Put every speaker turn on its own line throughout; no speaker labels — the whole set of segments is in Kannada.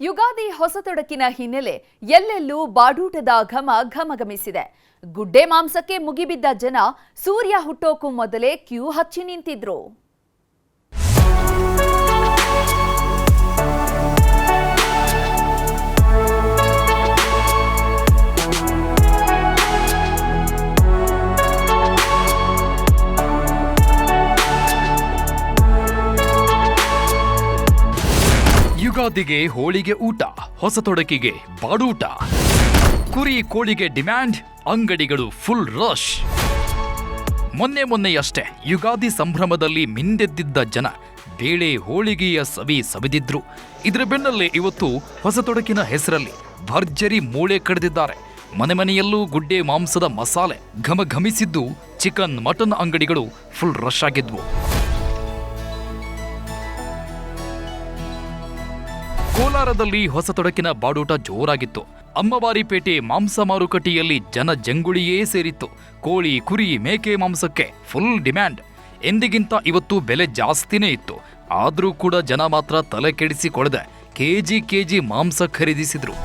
ಯುಗಾದಿ ಹೊಸತೊಡಕಿನ ಹಿನ್ನೆಲೆ ಎಲ್ಲೆಲ್ಲೂ ಬಾಡೂಟದ ಘಮ ಘಮಘಮಿಸಿದೆ ಗುಡ್ಡೆ ಮಾಂಸಕ್ಕೆ ಮುಗಿಬಿದ್ದ ಜನ ಸೂರ್ಯ ಹುಟ್ಟೋಕು ಮೊದಲೇ ಕ್ಯೂ ಹಚ್ಚಿ ನಿಂತಿದ್ರು.
ಯುಗಾದಿಗೆ ಹೋಳಿಗೆ ಊಟ ಹೊಸತೊಡಕಿಗೆ ಬಾಡೂಟ. ಕುರಿ ಕೋಳಿಗೆ ಡಿಮ್ಯಾಂಡ್, ಅಂಗಡಿಗಳು ಫುಲ್ ರಶ್. ಮೊನ್ನೆ ಮೊನ್ನೆಯಷ್ಟೇ ಯುಗಾದಿ ಸಂಭ್ರಮದಲ್ಲಿ ಮಿಂದೆದ್ದಿದ್ದ ಜನ ಬೇಳೆ ಹೋಳಿಗೆಯ ಸವಿ ಸವಿದಿದ್ರು. ಇದರ ಬೆನ್ನಲ್ಲೇ ಇವತ್ತು ಹೊಸತೊಡಕಿನ ಹೆಸರಲ್ಲಿ ಭರ್ಜರಿ ಮೂಳೆ ಕಡಿದಿದ್ದಾರೆ. ಮನೆ ಮನೆಯಲ್ಲೂ ಗುಡ್ಡೆ ಮಾಂಸದ ಮಸಾಲೆ ಘಮಘಮಿಸಿದ್ದು ಚಿಕನ್, ಮಟನ್ ಅಂಗಡಿಗಳು ಫುಲ್ ರಶ್ ಆಗಿದ್ವು. ಕೋಲಾರದಲ್ಲಿ ಹೊಸ ತೊಡಕಿನ ಬಾಡೂಟ ಜೋರಾಗಿತ್ತು. ಅಮ್ಮವಾರಿಪೇಟೆ ಮಾಂಸ ಮಾರುಕಟ್ಟೆಯಲ್ಲಿ ಜನ ಜಂಗುಳಿಯೇ ಸೇರಿತ್ತು. ಕೋಳಿ, ಕುರಿ, ಮೇಕೆ ಮಾಂಸಕ್ಕೆ ಫುಲ್ ಡಿಮ್ಯಾಂಡ್ ಎಂದಿಗಿಂತ ಇವತ್ತು ಬೆಲೆ ಜಾಸ್ತಿನೇ ಇತ್ತು. ಆದರೂ ಕೂಡ ಜನ ಮಾತ್ರ ತಲೆ ಕೆಡಿಸಿಕೊಳ್ಳದೆ ಕೆಜಿ ಕೆಜಿ ಮಾಂಸ ಖರೀದಿಸಿದ್ರು.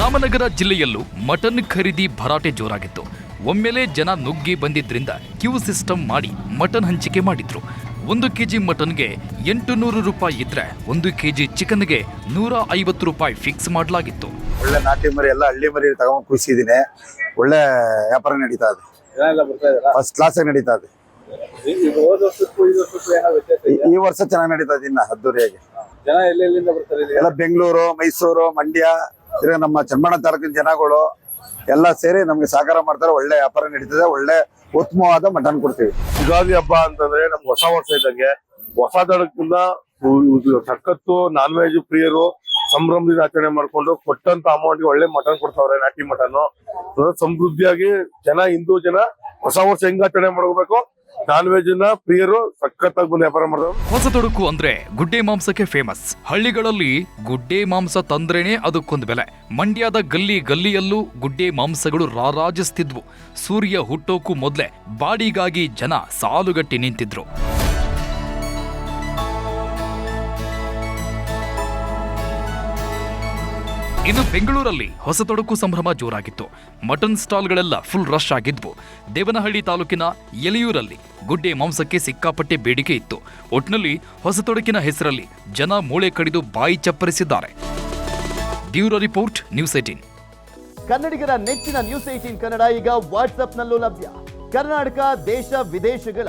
ರಾಮನಗರ ಜಿಲ್ಲೆಯಲ್ಲೂ ಮಟನ್ ಖರೀದಿ ಭರಾಟೆ ಜೋರಾಗಿತ್ತು. ಒಮ್ಮೆಲೆ ಜನ ನುಗ್ಗಿ ಬಂದಿದ್ದರಿಂದ ಕ್ಯೂ ಸಿಸ್ಟಮ್ ಮಾಡಿ ಮಟನ್ ಹಂಚಿಕೆ ಮಾಡಿದ್ರು. ಒಂದು ಕೆಜಿ ಮಟನ್ಗೆ ಎಂಟು ನೂರು ರೂಪಾಯಿ ಇದ್ರೆ ಒಂದು ಕೆಜಿ ಚಿಕನ್ಗೆ ನೂರ ಐವತ್ತು ರೂಪಾಯಿ ಫಿಕ್ಸ್ ಮಾಡಲಾಗಿತ್ತು.
ಒಳ್ಳೆ ನಾಟಿ ಮರಿ ಎಲ್ಲ ಹಳ್ಳಿ ಮರಿ ತಗೊಂಡು ಖುಷಿದ್ದೀನಿ ಒಳ್ಳೆ ವ್ಯಾಪಾರ ನಡೀತಾ ಇದೆ. ಫಸ್ಟ್ ಕ್ಲಾಸ್ ಆಗಿ ನಡೀತಾ ಇದೆ.
ಈ
ವರ್ಷ ಚೆನ್ನಾಗಿ ನಡೀತಾ ಇದೆ ಇನ್ನ ಅದ್ದೂರಿಯಾಗಿ.
ಜನ ಎಲ್ಲೆಲ್ಲಿಂದ ಬರ್ತಾರೆ ಇಲ್ಲಿ?
ಎಲ್ಲ ಬೆಂಗಳೂರು ಮೈಸೂರು ಮಂಡ್ಯ ನಮ್ಮ ಚನ್ನಮಣ ತಾಲೂಕಿನ ಜನಗಳು ಎಲ್ಲ ಸೇರಿ ನಮ್ಗೆ ಸಹಕಾರ ಮಾಡ್ತಾರೆ, ಒಳ್ಳೆ ವ್ಯಾಪಾರ ನಡೀತದೆ, ಒಳ್ಳೆ ಉತ್ತಮವಾದ ಮಟನ್ ಕೊಡ್ತೀವಿ.
ಯುಗಾದಿ ಹಬ್ಬ ಅಂತಂದ್ರೆ ನಮ್ಗೆ ಹೊಸ ವರ್ಷ ಇದ್ದಂಗೆ. ಹೊಸ ದಡಕ್ಕಿಂತ ಸಖತ್ತು ನಾನ್ ವೆಜ್ ಪ್ರಿಯರು ಸಂಭ್ರಮದಿಂದ ಆಚರಣೆ ಮಾಡ್ಕೊಂಡು ಕೊಟ್ಟಂತ ಅಮೌಂಟ್ ಒಳ್ಳೆ ಮಟನ್ ಕೊಡ್ತಾವ್ರೆ, ನಾಟಿ ಮಟನ್ ಸಮೃದ್ಧಿಯಾಗಿ ಜನ, ಹಿಂದೂ ಜನ ಹೊಸ ವರ್ಷ ಹೆಂಗ್ ಆಚರಣೆ ಮಾಡ್ಕೋಬೇಕು? ನಾನ್ ವೆಜ್ ಪ್ರಿಯರು ಸಖತ್ತಾಗಿ ಬಂದು ವ್ಯಾಪಾರ ಮಾಡ್ತಾರೆ
ಹೊಸ ತೊಡಕು ಅಂದ್ರೆ ಗುಡ್ಡೆ ಮಾಂಸಕ್ಕೆ ಫೇಮಸ್ ಹಳ್ಳಿಗಳಲ್ಲಿ ಗುಡ್ಡೆ ಮಾಂಸ ತಂದ್ರೇನೆ ಅದಕ್ಕೊಂದು ಬೆಲೆ. ಮಂಡ್ಯದ ಗಲ್ಲಿ ಗಲ್ಲಿಯಲ್ಲೂ ಗುಡ್ಡೆ ಮಾಂಸಗಳು ರಾರಾಜಿಸ್ತಿದ್ವು. ಸೂರ್ಯ ಹುಟ್ಟೋಕು ಮೊದ್ಲೇ, ಬಾಡಿಗಾಗಿ ಜನ ಸಾಲುಗಟ್ಟಿ ನಿಂತಿದ್ರು. ಇನ್ನು ಬೆಂಗಳೂರಲ್ಲಿ ಹೊಸ ತೊಡಕು ಸಂಭ್ರಮ ಜೋರಾಗಿತ್ತು. ಮಟನ್ ಸ್ಟಾಲ್ಗಳೆಲ್ಲ ಫುಲ್ ರಶ್ ಆಗಿದ್ವು. ದೇವನಹಳ್ಳಿ ತಾಲೂಕಿನ ಎಲೆಯೂರಲ್ಲಿ ಗುಡ್ಡೆ ಮಾಂಸಕ್ಕೆ ಸಿಕ್ಕಾಪಟ್ಟೆ ಬೇಡಿಕೆ ಇತ್ತು. ಒಟ್ನಲ್ಲಿ ಹೊಸ ತೊಡಕಿನ ಹೆಸರಲ್ಲಿ ಜನ ಮೂಳೆ ಕಡಿದು ಬಾಯಿ ಚಪ್ಪರಿಸಿದ್ದಾರೆ. ಬ್ಯೂರೋ ರಿಪೋರ್ಟ್, ನ್ಯೂಸ್ ಏಟೀನ್
ಕನ್ನಡಿಗರ ನೆಚ್ಚಿನ ನ್ಯೂಸ್ ಏಟೀನ್ ಕನ್ನಡ ಈಗ ವಾಟ್ಸ್ಆಪ್ನಲ್ಲೂ ಲಭ್ಯ. ಕರ್ನಾಟಕ, ದೇಶ, ವಿದೇಶಗಳ